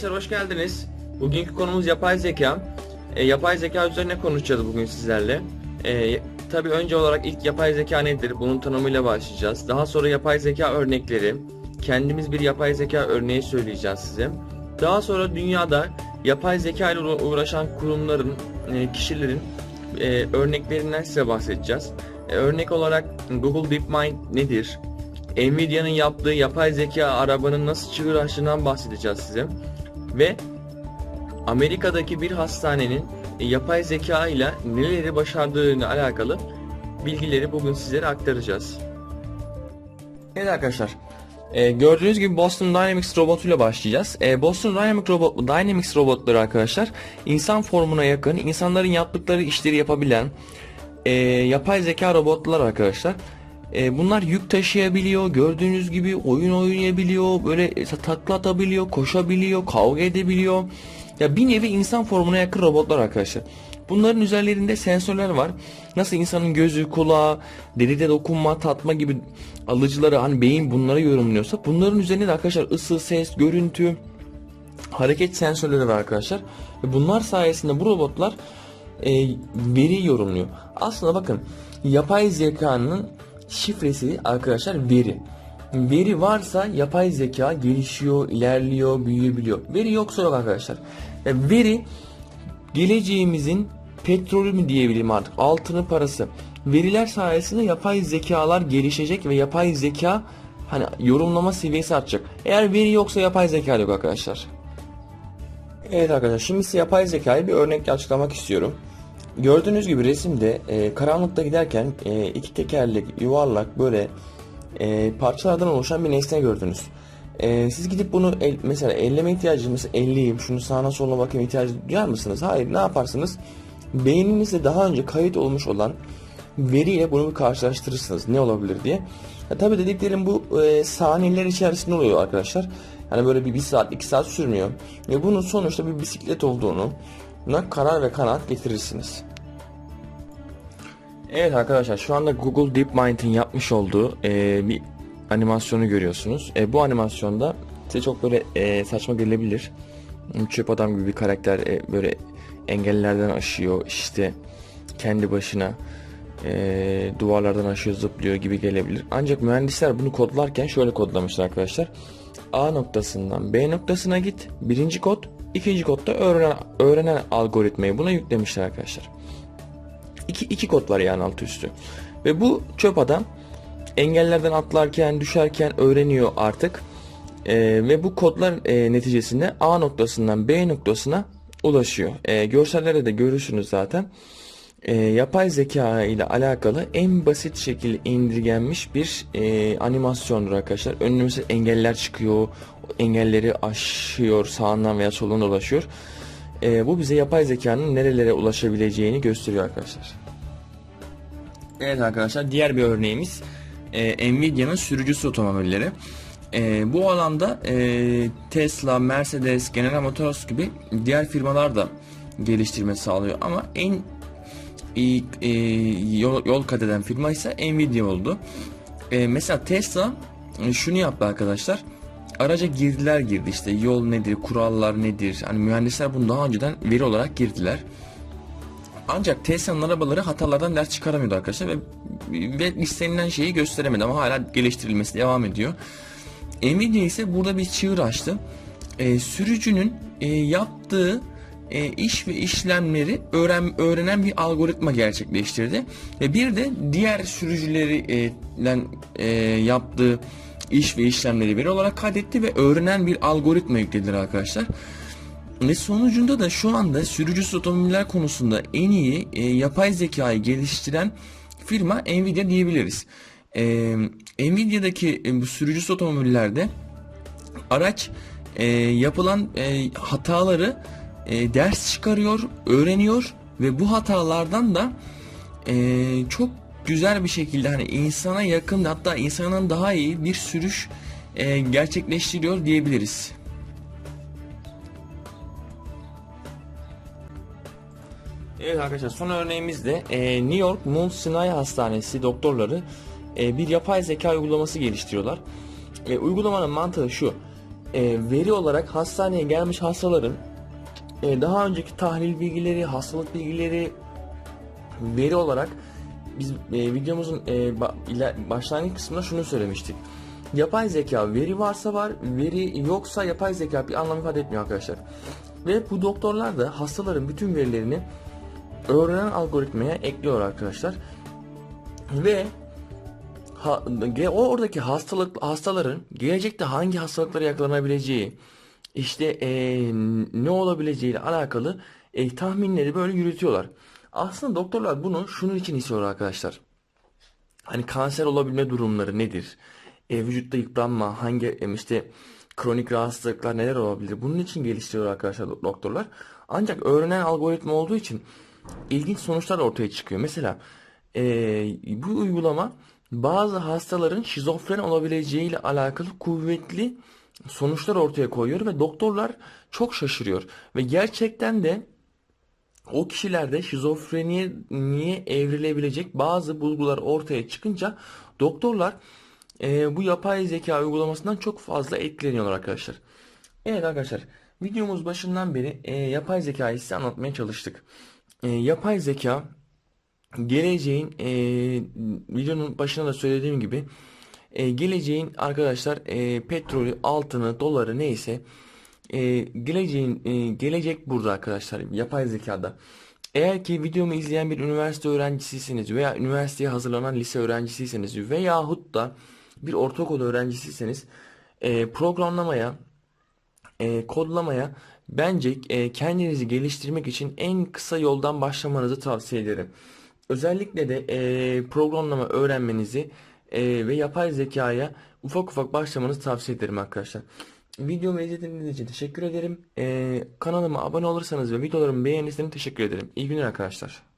Arkadaşlar hoş geldiniz. Bugünkü konumuz yapay zeka. E, yapay zeka üzerine konuşacağız bugün sizlerle. E, Tabi önce olarak ilk yapay zeka nedir? Bunun tanımıyla başlayacağız. Daha sonra yapay zeka örnekleri. Kendimiz bir yapay zeka örneği söyleyeceğiz size. Daha sonra dünyada yapay zeka ile uğra- uğraşan kurumların, e, kişilerin e, örneklerinden size bahsedeceğiz. E, örnek olarak Google DeepMind nedir? Nvidia'nın yaptığı yapay zeka arabanın nasıl çığır açtığından bahsedeceğiz size. Ve Amerika'daki bir hastanenin e, yapay zeka ile neleri başardığını alakalı bilgileri bugün sizlere aktaracağız. Evet arkadaşlar. e, gördüğünüz gibi Boston Dynamics robotuyla başlayacağız. E, Boston Dynamics, robot, Dynamics robotları arkadaşlar insan formuna yakın, insanların yaptıkları işleri yapabilen e, yapay zeka robotlar arkadaşlar. E, bunlar yük taşıyabiliyor, gördüğünüz gibi oyun oynayabiliyor, böyle takla atabiliyor, koşabiliyor, kavga edebiliyor. Ya bir nevi insan formuna yakın robotlar arkadaşlar. Bunların üzerlerinde sensörler var. Nasıl insanın gözü, kulağı, deride dokunma, tatma gibi alıcıları hani beyin bunları yorumluyorsa bunların üzerinde de arkadaşlar ısı, ses, görüntü, hareket sensörleri var arkadaşlar. Ve bunlar sayesinde bu robotlar e, veri yorumluyor. Aslında bakın yapay zekanın şifresi arkadaşlar veri. Veri varsa yapay zeka gelişiyor, ilerliyor, büyüyebiliyor. Veri yoksa yok arkadaşlar. E, veri geleceğimizin petrolü mü diyebilirim artık altını parası. Veriler sayesinde yapay zekalar gelişecek ve yapay zeka hani yorumlama seviyesi artacak. Eğer veri yoksa yapay zeka yok arkadaşlar. Evet arkadaşlar şimdi size yapay zekayı bir örnekle açıklamak istiyorum. Gördüğünüz gibi resimde e, karanlıkta giderken e, iki tekerlek yuvarlak böyle e, parçalardan oluşan bir nesne gördünüz. E, siz gidip bunu el- mesela elleme ihtiyacı mesela elleyeyim şunu sağına soluna bakayım ihtiyacı duyar mısınız? Hayır ne yaparsınız? Beyninizde daha önce kayıt olmuş olan veriyle bunu bir karşılaştırırsınız ne olabilir diye. Ya, tabii dediklerim bu e, saniyeler içerisinde oluyor arkadaşlar. Hani böyle bir, bir saat iki saat sürmüyor. Ve bunun sonuçta bir bisiklet olduğunu buna karar ve kanaat getirirsiniz. Evet arkadaşlar şu anda Google DeepMind'in yapmış olduğu e, bir animasyonu görüyorsunuz. E, bu animasyonda size çok böyle e, saçma gelebilir. Çöp adam gibi bir karakter e, böyle engellerden aşıyor işte kendi başına e, duvarlardan aşıyor zıplıyor gibi gelebilir. Ancak mühendisler bunu kodlarken şöyle kodlamışlar arkadaşlar. A noktasından B noktasına git. Birinci kod, ikinci kodda öğrenen, öğrenen algoritmayı buna yüklemişler arkadaşlar. İki, iki kod var yani altı üstü. Ve bu çöp adam engellerden atlarken, düşerken öğreniyor artık. Ee, ve bu kodlar e, neticesinde A noktasından B noktasına ulaşıyor. E, görsellerde de görürsünüz zaten. E, yapay zeka ile alakalı en basit şekilde indirgenmiş bir e, animasyondur arkadaşlar. Önümüze engeller çıkıyor, engelleri aşıyor, sağından veya solundan ulaşıyor. E, bu bize yapay zekanın nerelere ulaşabileceğini gösteriyor arkadaşlar. Evet arkadaşlar diğer bir örneğimiz e, Nvidia'nın sürücüsü otomobilleri. E, bu alanda e, Tesla, Mercedes, General Motors gibi diğer firmalar da geliştirme sağlıyor ama en iyi e, yol, yol kat eden firma ise Nvidia oldu. E, mesela Tesla e, şunu yaptı arkadaşlar. Araca girdiler girdi işte yol nedir, kurallar nedir. Hani mühendisler bunu daha önceden veri olarak girdiler. Ancak Tesla'nın arabaları hatalardan ders çıkaramıyordu arkadaşlar ve, ve istenilen şeyi gösteremedi ama hala geliştirilmesi devam ediyor. Nvidia ise burada bir çığır açtı. Ee, sürücünün e, yaptığı e, iş ve işlemleri öğren, öğrenen bir algoritma gerçekleştirdi. Ve bir de diğer sürücülerin e, yaptığı iş ve işlemleri veri olarak kaydetti ve öğrenen bir algoritma yüklediler arkadaşlar. Ve sonucunda da şu anda sürücüsüz otomobiller konusunda en iyi e, yapay zekayı geliştiren firma Nvidia diyebiliriz. E, Nvidia'daki e, bu sürücüsüz otomobillerde araç e, yapılan e, hataları e, ders çıkarıyor, öğreniyor ve bu hatalardan da e, çok güzel bir şekilde hani insana yakın hatta insanın daha iyi bir sürüş e, gerçekleştiriyor diyebiliriz. Evet arkadaşlar son örneğimiz de e, New York Mount Sinai Hastanesi doktorları e, bir yapay zeka uygulaması geliştiriyorlar. E, uygulamanın mantığı şu. e, veri olarak hastaneye gelmiş hastaların e, daha önceki tahlil bilgileri, hastalık bilgileri veri olarak biz e, videomuzun e, ba- iler- başlangıç kısmında şunu söylemiştik. Yapay zeka veri varsa var, veri yoksa yapay zeka bir anlam ifade etmiyor arkadaşlar. Ve bu doktorlar da hastaların bütün verilerini öğrenen algoritmaya ekliyor arkadaşlar. Ve ha, o oradaki hastalık hastaların gelecekte hangi hastalıklara yakalanabileceği, işte eee, ne olabileceği ile alakalı e, tahminleri böyle yürütüyorlar. Aslında doktorlar bunu şunun için istiyor arkadaşlar. Hani kanser olabilme durumları nedir? E, vücutta yıpranma, hangi e, işte kronik rahatsızlıklar neler olabilir? Bunun için geliştiriyor arkadaşlar do- doktorlar. Ancak öğrenen algoritma olduğu için ilginç sonuçlar ortaya çıkıyor. Mesela e, bu uygulama bazı hastaların şizofren olabileceğiyle alakalı kuvvetli sonuçlar ortaya koyuyor ve doktorlar çok şaşırıyor. Ve gerçekten de o kişilerde şizofreniye niye evrilebilecek bazı bulgular ortaya çıkınca doktorlar e, bu yapay zeka uygulamasından çok fazla etkileniyorlar arkadaşlar. Evet arkadaşlar videomuz başından beri e, yapay zekayı size anlatmaya çalıştık. E, yapay zeka geleceğin e, videonun başında da söylediğim gibi e, geleceğin arkadaşlar e, petrolü, altını, doları neyse e, geleceğin e, gelecek burada arkadaşlar yapay zekada. Eğer ki videomu izleyen bir üniversite öğrencisiyseniz veya üniversiteye hazırlanan lise öğrencisiyseniz veyahut da bir ortaokul öğrencisiyseniz e, programlamaya e, kodlamaya bence e, kendinizi geliştirmek için en kısa yoldan başlamanızı tavsiye ederim. Özellikle de e, programlama öğrenmenizi e, ve yapay zekaya ufak ufak başlamanızı tavsiye ederim arkadaşlar. Videomu izlediğiniz için teşekkür ederim. E, kanalıma abone olursanız ve videolarımı beğenirseniz teşekkür ederim. İyi günler arkadaşlar.